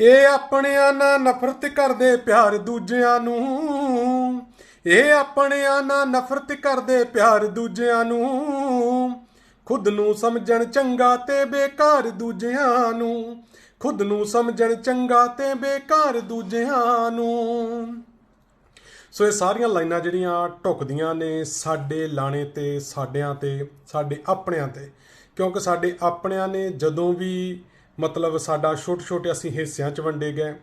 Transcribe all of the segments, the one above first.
ਇਹ ਆਪਣਿਆਂ ਨਾਲ ਨਫ਼ਰਤ ਕਰਦੇ ਪਿਆਰ ਦੂਜਿਆਂ ਨੂੰ। ਇਹ ਆਪਣਿਆਂ ਨਾਲ ਨਫ਼ਰਤ ਕਰਦੇ ਪਿਆਰ ਦੂਜਿਆਂ ਨੂੰ। ਖੁਦ ਨੂੰ ਸਮਝਣ ਚੰਗਾ ਤੇ ਬੇਕਾਰ ਦੂਜਿਆਂ ਨੂੰ। ਖੁਦ ਨੂੰ ਸਮਝਣ ਚੰਗਾ ਤੇ ਬੇਕਾਰ ਦੂਜਿਆਂ ਨੂੰ। ਸੋ ਇਹ ਸਾਰੀਆਂ ਲਾਈਨਾਂ ਜਿਹੜੀਆਂ ਢੁਕਦੀਆਂ ਨੇ ਸਾਡੇ ਲਾਣੇ ਤੇ, ਸਾਡਿਆਂ ਤੇ, ਸਾਡੇ ਆਪਣਿਆਂ ਤੇ। ਕਿਉਂਕਿ ਸਾਡੇ ਆਪਣਿਆਂ ਨੇ ਜਦੋਂ ਵੀ ਮਤਲਬ ਸਾਡਾ ਛੋਟੇ ਛੋਟੇ ਅਸੀਂ ਹਿੱਸਿਆਂ 'ਚ ਵੰਡੇ ਗਏ,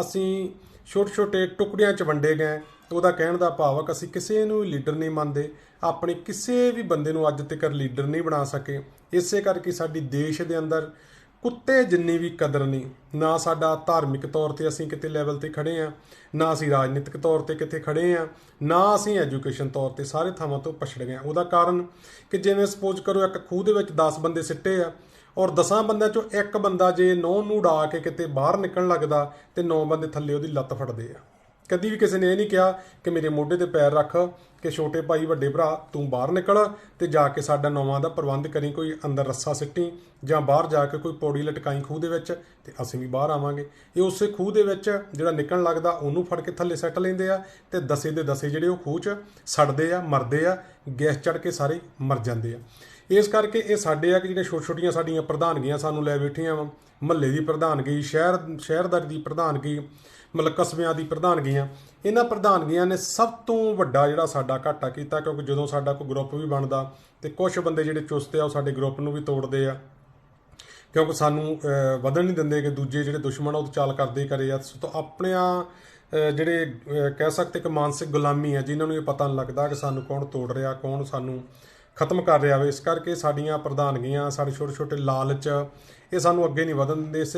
ਅਸੀਂ ਛੋਟੇ ਛੋਟੇ ਟੁਕੜਿਆਂ 'ਚ ਵੰਡੇ ਗਏ ਉਹਦਾ ਕਹਿਣ ਦਾ ਭਾਵ ਹੈ ਕਿ ਅਸੀਂ ਕਿਸੇ ਨੂੰ ਲੀਡਰ ਨਹੀਂ ਮੰਨਦੇ, ਆਪਣੇ ਕਿਸੇ ਵੀ ਬੰਦੇ ਨੂੰ ਅੱਜ ਤੱਕ ਲੀਡਰ ਨਹੀਂ ਬਣਾ ਸਕੇ। ਇਸੇ ਕਰਕੇ ਸਾਡੀ ਦੇਸ਼ ਦੇ ਅੰਦਰ ਕੁੱਤੇ ਜਿੰਨੀ ਵੀ ਕਦਰ ਨਹੀਂ, ਨਾ ਸਾਡਾ ਧਾਰਮਿਕ ਤੌਰ ਤੇ ਅਸੀਂ ਕਿਤੇ ਲੈਵਲ ਤੇ ਖੜੇ ਆ, ਨਾ ਅਸੀਂ ਰਾਜਨੀਤਿਕ ਤੌਰ ਤੇ ਕਿਤੇ ਖੜੇ ਆ, ਨਾ ਅਸੀਂ ਐਜੂਕੇਸ਼ਨ ਤੌਰ ਤੇ ਸਾਰੇ ਥਾਵਾਂ ਤੋਂ ਪਛੜ ਗਏ ਉਹਦਾ ਕਾਰਨ ਕਿ ਜਿਵੇਂ ਸਪੋਜ਼ ਕਰੋ ਇੱਕ ਖੂਹ ਦੇ ਵਿੱਚ 10 ਬੰਦੇ ਸਿੱਟੇ ਆ ਔਰ 10 ਬੰਦਿਆਂ ਚੋਂ ਇੱਕ ਬੰਦਾ ਜੇ ਨੌ ਨੂੰ ਉਡਾ ਕੇ ਕਿਤੇ ਬਾਹਰ ਨਿਕਲਣ ਲੱਗਦਾ ਤੇ 9 ਬੰਦੇ ਥੱਲੇ ਉਹਦੀ ਲੱਤ ਫੜਦੇ ਆ। ਕਦੀ ਵੀ ਕਿਸੇ ਨੇ ਇਹ ਨਹੀਂ ਕਿਹਾ ਕਿ ਮੇਰੇ ਮੋਢੇ ਤੇ ਪੈਰ ਰੱਖ ਕਿ ਛੋਟੇ ਭਾਈ, ਵੱਡੇ ਭਰਾ, ਤੂੰ ਬਾਹਰ ਨਿਕਲ ਤੇ ਜਾ ਕੇ ਸਾਡਾ ਨੌਵਾਂ ਦਾ ਪ੍ਰਬੰਧ ਕਰੀ, ਕੋਈ ਅੰਦਰ ਰੱਸਾ ਸਿੱਟੀ ਜਾਂ ਬਾਹਰ ਜਾ ਕੇ ਕੋਈ ਪੌੜੀ ਲਟਕਾਈ ਖੂਹ ਦੇ ਵਿੱਚ ਤੇ ਅਸੀਂ ਵੀ ਬਾਹਰ ਆਵਾਂਗੇ। ਇਹ ਉਸੇ ਖੂਹ ਦੇ ਵਿੱਚ ਜਿਹੜਾ ਨਿਕਲਣ ਲੱਗਦਾ, ਉਹਨੂੰ ਫੜ ਕੇ ਥੱਲੇ ਸੱਟ ਲੈਂਦੇ ਆ ਤੇ ਦਸੇ ਦੇ ਦਸੇ ਜਿਹੜੇ ਉਹ ਖੂਹ 'ਚ ਸੜਦੇ ਆ, ਮਰਦੇ ਆ, ਗੈਸ ਚੜ ਕੇ ਸਾਰੇ ਮਰ ਜਾਂਦੇ ਆ। ਇਸ ਕਰਕੇ ਇਹ ਸਾਡੇ ਆ ਕਿ ਜਿਹੜੇ ਛੋਟ ਛੋਟੀਆਂ ਸਾਡੀਆਂ ਪ੍ਰਧਾਨਗੀਆਂ ਸਾਨੂੰ ਲੈ ਬੈਠੀਆਂ ਵਾ। ਮਹੱਲੇ ਦੀ ਪ੍ਰਧਾਨਗੀ, ਸ਼ਹਿਰ, ਸ਼ਹਿਰਦਾਰੀ ਦੀ ਪ੍ਰਧਾਨਗੀ, ਮਤਲਬ ਕਸਬਿਆਂ ਦੀ ਪ੍ਰਧਾਨਗੀਆਂ, ਇਹਨਾਂ ਪ੍ਰਧਾਨਗੀਆਂ ਨੇ ਸਭ ਤੋਂ ਵੱਡਾ ਜਿਹੜਾ ਸਾਡਾ ਘਾਟਾ ਕੀਤਾ ਕਿਉਂਕਿ ਜਦੋਂ ਸਾਡਾ ਕੋਈ ਗਰੁੱਪ ਵੀ ਬਣਦਾ ਤੇ ਕੁਝ ਬੰਦੇ ਜਿਹੜੇ ਚੁਸਤੇ ਆ ਉਹ ਸਾਡੇ ਗਰੁੱਪ ਨੂੰ ਵੀ ਤੋੜਦੇ ਆ। ਕਿਉਂਕਿ ਸਾਨੂੰ ਵਧਣ ਨਹੀਂ ਦਿੰਦੇ ਕਿ ਦੂਜੇ ਜਿਹੜੇ ਦੁਸ਼ਮਣ ਆ ਉਹ ਚਾਲ ਕਰਦੇ ਕਰੇ ਆ। ਸੋ ਤਾਂ ਆਪਣਿਆਂ ਜਿਹੜੇ ਕਹਿ ਸਕਦੇ ਕਿ ਮਾਨਸਿਕ ਗੁਲਾਮੀ ਆ, ਜਿਨ੍ਹਾਂ ਨੂੰ ਇਹ ਪਤਾ ਨਹੀਂ ਲੱਗਦਾ ਕਿ ਸਾਨੂੰ ਕੌਣ ਤੋੜ ਰਿਹਾ, ਕੌਣ ਸਾਨੂੰ ਖਤਮ ਕਰ ਰਿਹਾ ਵੇ। ਇਸ ਕਰਕੇ ਸਾਡੀਆਂ ਪ੍ਰਧਾਨਗੀਆਂ, ਸਾਡੇ ਛੋਟੇ ਛੋਟੇ ਲਾਲਚ, ਇਹ ਸਾਨੂੰ ਅੱਗੇ ਨਹੀਂ ਵਧਣ ਦਿੰਦੇ। ਇਸੇ